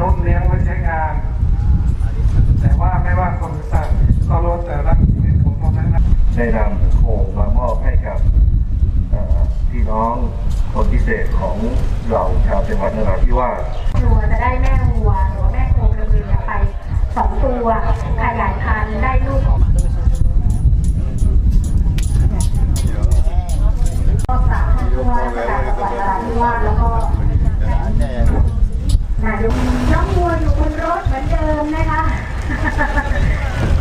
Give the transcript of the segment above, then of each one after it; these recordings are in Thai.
นุษย์เลี้ยงไว้ใช้งาน แต่ว่าไม่ว่าคนสัตว์ก็ล้วนแต่รักชีวิตของตนนั้นได้นำโอ่มามอบให้กับพี่น้องคนพิเศษของเราชาวจังหวัดนราธิวาสวัวจะได้แม่วัวหรือว่าแม่โคกระบือไปสองตัวขยายพันธุ์ได้ลูกออกมาก็สามตัวจากจังหวัดนราธิวาสแล้วก็นายก Ha ha!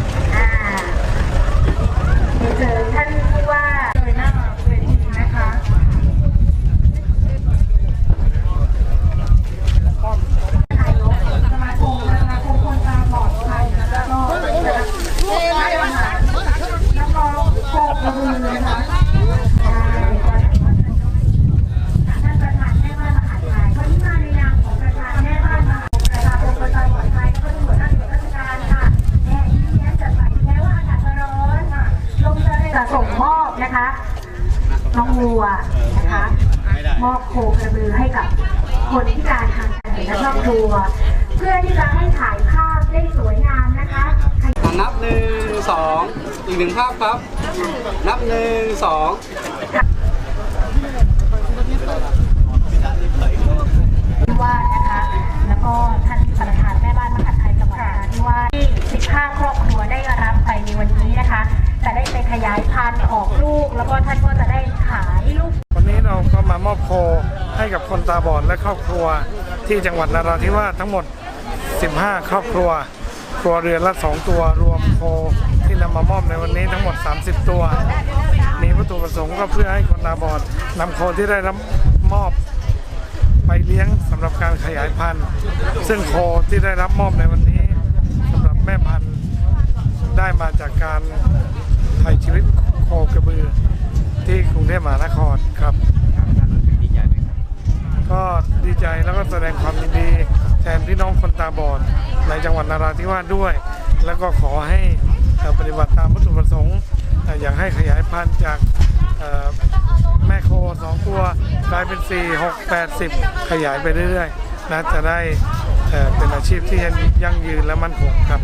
จะจะส่งมอบนะคะน้องวัวนะคะมอบโคกระบือให้กับคนพิการทางการเห็นและครอบครัว เพื่อที่จะให้ถ่ายภาพได้สวยงามนะคะนับหนึ่งสองอีกหนึ่งภาพครับ นับหนึ่งสองที่ว่านะคะแล้วก็ท่านประธานแม่บ้านมหาดไทยจังหวัดนราธิวาสที่15ครอบครัวได้รับไปในวันนี้นะคะ จะได้ไปขยายพันธุ์ออกลูก แล้วก็ท่านก็จะได้ขายลูก วันนี้เราก็มามอบโคให้กับคนตาบอดและครอบครัวที่จังหวัดนราธิวาสทั้งหมด 15 ครอบครัว ครัวเรือนละ 2 ตัวรวมโคที่นำมามอบในวันนี้ทั้งหมด 30 ตัว มีวัตถุประสงค์ก็เพื่อให้คนตาบอดนำโคที่ได้รับมอบไปเลี้ยงสำหรับการขยายพันธุ์ ซึ่งโคที่ได้รับมอบในวันนี้สำหรับแม่พันธุ์ได้มาจากการ ไถ่ชีวิตโคกระบือ ที่กรุงเทพมหานครครับ ก็ดีใจแล้วก็แสดงความยินดี แทนพี่น้องคนตาบอดในจังหวัดนราธิวาสด้วย แล้วก็ขอให้เอ่อปฏิบัติตามวัตถุประสงค์เอ่ออยากให้ขยายพันธุ์จากเอ่อแม่โคสองตัวกลายเป็น 4 6 8 10 ขยายไปเรื่อยๆนะจะได้เอ่อเป็นอาชีพที่ยั่งยืนและมั่นคงครับ